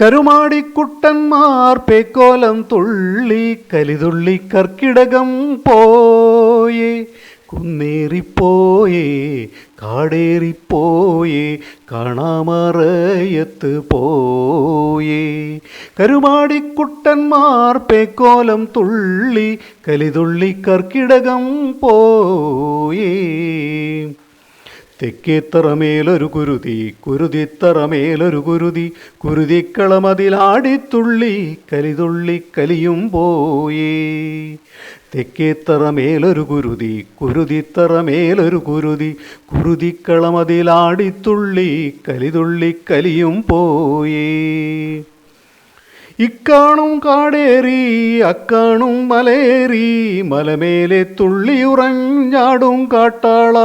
കരുമാടിക്കുട്ടന്മാർ പേക്കോലം തുള്ളി കലിതുള്ളി കർക്കിടകം പോയേ കുന്നേറിപ്പോയേ കാടേറിപ്പോയേ കാണാമറയത്ത് പോയേ. കരുമാടിക്കുട്ടന്മാർ പേക്കോലം തുള്ളി കലിതുള്ളി കർക്കിടകം പോയേ. തെക്കേത്തറമേലൊരു കുരുതി കുരുതിത്തറമേലൊരു കുരുതി കുരുതിക്കളമതിലാടിത്തുള്ളി കലിതുള്ളി കലിയും പോയേ. തെക്കേത്തറമേലൊരു കുരുതി കുരുതിത്തറമേലൊരു കുരുതി കുരുതിക്കളമതിലാടിത്തുള്ളി കലിതുള്ളി കലിയും പോയേ. ഇക്കാണും കാടേറി അക്കാണും മലേറി മലമേലെ തുള്ളിയുറഞ്ഞാടും കാട്ടാള.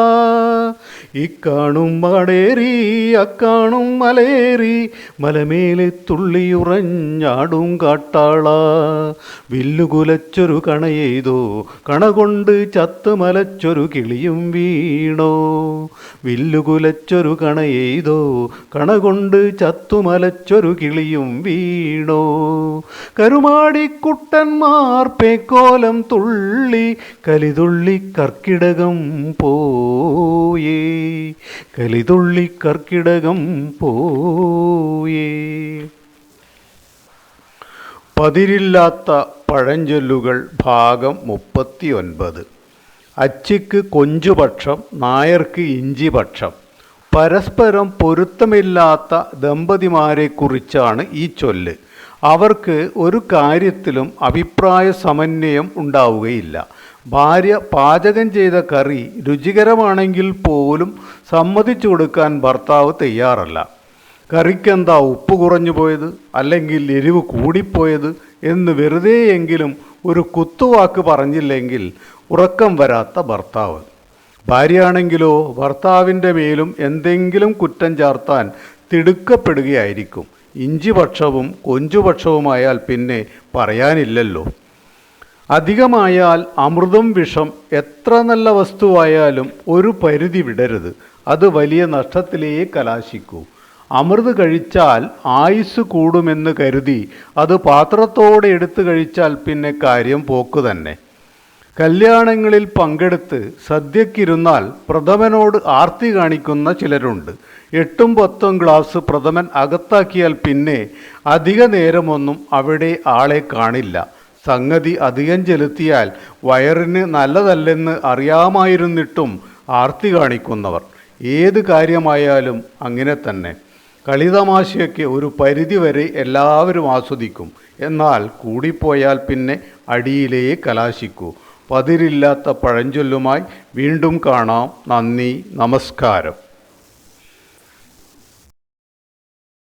ഇക്കാണും കാടേറി അക്കാണും മലേറി മലമേലെ തുള്ളിയുറഞ്ഞാടും കാട്ടാള. വില്ലുകുലച്ചൊരു കണയെയ്തോ കണ കൊണ്ട് ചത്ത് മലച്ചൊരു കിളിയും വീണോ. വില്ലുകുലച്ചൊരു കണയെയ്തോ കണ കൊണ്ട് ചത്തുമലച്ചൊരു കിളിയും വീണോ. കരുമാടിക്കുട്ടന്മാർ പേക്കോലം തുള്ളി കലിതുള്ളി കർക്കിടകം പോയേ. കലിതുള്ളി കർക്കിടകം പോയേ. പതിരില്ലാത്ത പഴഞ്ചൊല്ലുകൾ ഭാഗം മുപ്പത്തി ഒൻപത് അച്ചിക്ക് കൊഞ്ചുപക്ഷം നായർക്ക് ഇഞ്ചിപക്ഷം. പരസ്പരം പൊരുത്തമില്ലാത്ത ദമ്പതിമാരെക്കുറിച്ചാണ് ഈ ചൊല്ല്. അവർക്ക് ഒരു കാര്യത്തിലും അഭിപ്രായ സമന്വയം ഉണ്ടാവുകയില്ല. ഭാര്യ പാചകം ചെയ്ത കറി രുചികരമാണെങ്കിൽ പോലും സമ്മതിച്ചു കൊടുക്കാൻ ഭർത്താവ് തയ്യാറല്ല. കറിക്കെന്താ ഉപ്പ് കുറഞ്ഞു പോയത് അല്ലെങ്കിൽ എരിവ് കൂടിപ്പോയത് എന്ന് വെറുതെയെങ്കിലും ഒരു കുത്തുവാക്ക് പറഞ്ഞില്ലെങ്കിൽ ഉറക്കം വരാത്ത ഭർത്താവ്. ഭാര്യയാണെങ്കിലോ ഭർത്താവിന്റെ മേലും എന്തെങ്കിലും കുറ്റം ചാർത്താൻ തിടുക്കപ്പെടുകയായിരിക്കും. ഇഞ്ചിപക്ഷവും കൊഞ്ചുപക്ഷവുമായാൽ പിന്നെ പറയാനില്ലല്ലോ. അധികമായാൽ അമൃതം വിഷം എത്ര നല്ല വസ്തുവായാലും ഒരു പരിധി വിടരുത്. അത് വലിയ നഷ്ടത്തിലേ കലാശിക്കൂ. അമൃത് കഴിച്ചാൽ ആയുസ് കൂടുമെന്ന് കരുതി അത് പാത്രത്തോടെ എടുത്തു കഴിച്ചാൽ പിന്നെ കാര്യം പോക്കു തന്നെ. കല്യാണങ്ങളിൽ പങ്കെടുത്ത് സദ്യക്കിരുന്നാൽ പ്രഥമനോട് ആർത്തി കാണിക്കുന്ന ചിലരുണ്ട്. എട്ടും പത്തും ഗ്ലാസ് പ്രഥമൻ അകത്താക്കിയാൽ പിന്നെ അധിക നേരമൊന്നും അവിടെ ആളെ കാണില്ല. സംഗതി അധികം ചെലുത്തിയാൽ വയറിന് നല്ലതല്ലെന്ന് അറിയാമായിരുന്നിട്ടും ആർത്തി കാണിക്കുന്നവർ. ഏത് കാര്യമായാലും അങ്ങനെ തന്നെ. കളിതമാശയൊക്കെ ഒരു പരിധിവരെ എല്ലാവരും ആസ്വദിക്കും. എന്നാൽ കൂടിപ്പോയാൽ പിന്നെ അടിയിലേ കലാശിക്കൂ. പതിരില്ലാത്ത പഴഞ്ചൊല്ലുമായി വീണ്ടും കാണാം. നന്ദി നമസ്കാരം.